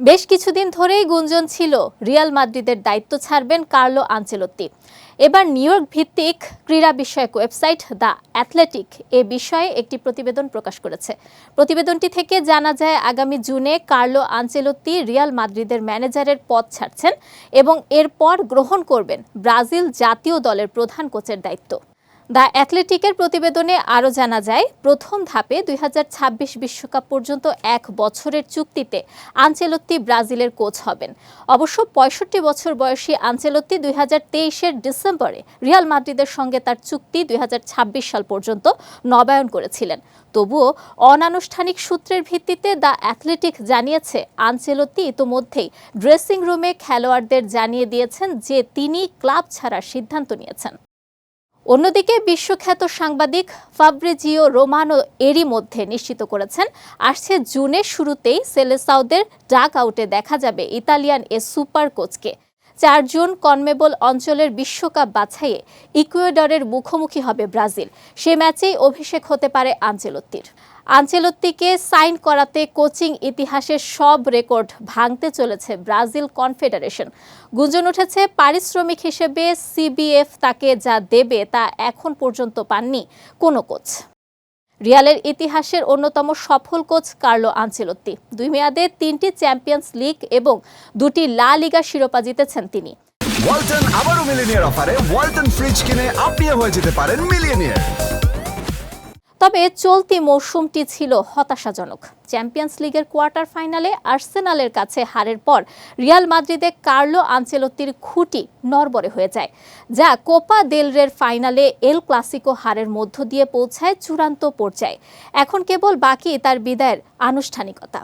বেশ কিছুদিন ধরেই গুঞ্জন ছিল, রিয়াল মাদ্রিদের দায়িত্ব ছাড়বেন কার্লো আঞ্চেলত্তি এবার নিউ ইয়র্ক ভিত্তিক ক্রীড়া বিষয়ক ওয়েবসাইট দ্য অ্যাথলেটিক এ বিষয়ে একটি প্রতিবেদন প্রকাশ করেছে। প্রতিবেদনটি থেকে জানা যায়, আগামী জুনে কার্লো আঞ্চেলত্তি রিয়াল মাদ্রিদের ম্যানেজারের পদ ছাড়ছেন এবং এরপর গ্রহণ করবেন ব্রাজিল জাতীয় দলের প্রধান কোচের দায়িত্ব। দ্য অ্যাথলেটিকের প্রতিবেদনে আরও জানা যায়, প্রথম ধাপে দুই বিশ্বকাপ পর্যন্ত এক বছরের চুক্তিতে আঞ্চেলত্তি ব্রাজিলের কোচ হবেন। অবশ্য পঁয়ষট্টি বছর বয়সী আঞ্চেলত্তি দুই হাজার ডিসেম্বরে রিয়াল মাদ্রিদের সঙ্গে তার চুক্তি দুই হাজার ছাব্বিশ সাল পর্যন্ত নবায়ন করেছিলেন। তবুও অনানুষ্ঠানিক সূত্রের ভিত্তিতে দ্য অ্যাথলেটিক জানিয়েছে আঞ্চেলত্তি ইতোমধ্যেই ড্রেসিং রুমে খেলোয়াড়দের জানিয়ে দিয়েছেন যে তিনি ক্লাব ছাড়ার সিদ্ধান্ত নিয়েছেন। অন্যদিকে বিশ্বখ্যাত সাংবাদিক ফাব্রেজিও রোমানো এরই মধ্যে নিশ্চিত করেছেন, আসছে জুনের শুরুতেই সেলেসাউদের ডাক আউটে দেখা যাবে ইতালিয়ান এ সুপার কোচকে। চারজন কনমেবল অঞ্চলের বিশ্বকাপ বাছাইয়ে ইকুয়েডরের মুখোমুখি হবে ব্রাজিল। সে ম্যাচেই অভিষেক হতে পারে আঞ্চেলত্তির। আঞ্চেলত্তিকে সাইন করাতে কোচিং ইতিহাসের সব রেকর্ড ভাঙতে চলেছে ব্রাজিল কনফেডারেশন। গুঞ্জন উঠেছে পারিশ্রমিক হিসেবে সিবিএফ তাকে যা দেবে তা এখন পর্যন্ত পাননি কোনো কোচ। রিয়ালের ইতিহাসের অন্যতম সফল কোচ কার্লো আঞ্চেলত্তি দুই মেয়াদে তিনটি চ্যাম্পিয়ন্স লিগ এবং দুটি লা লিগা শিরোপা জিতেছেন তিনি। ওয়ালটন আবারও মিলিনিয়ার অফারে। ওয়ালটন ফ্রিজ কিনে আপনিও হয়ে যেতে পারেন মিলিয়নিয়ার। তবে চলতি মৌসুমটি ছিল হতাশাজনক। চ্যাম্পিয়ন্স লিগের কোয়ার্টার ফাইনালে আর্সেনালের কাছে হারের পর রিয়াল মাদ্রিদে কার্লো আঞ্চেলত্তির খুঁটি নরবরে হয়ে যায়, যা কোপা দেলরের ফাইনালে এল ক্লাসিকো হারের মধ্য দিয়ে পৌঁছায় চূড়ান্ত পর্যায়ে। এখন কেবল বাকি তার বিদায়ের আনুষ্ঠানিকতা।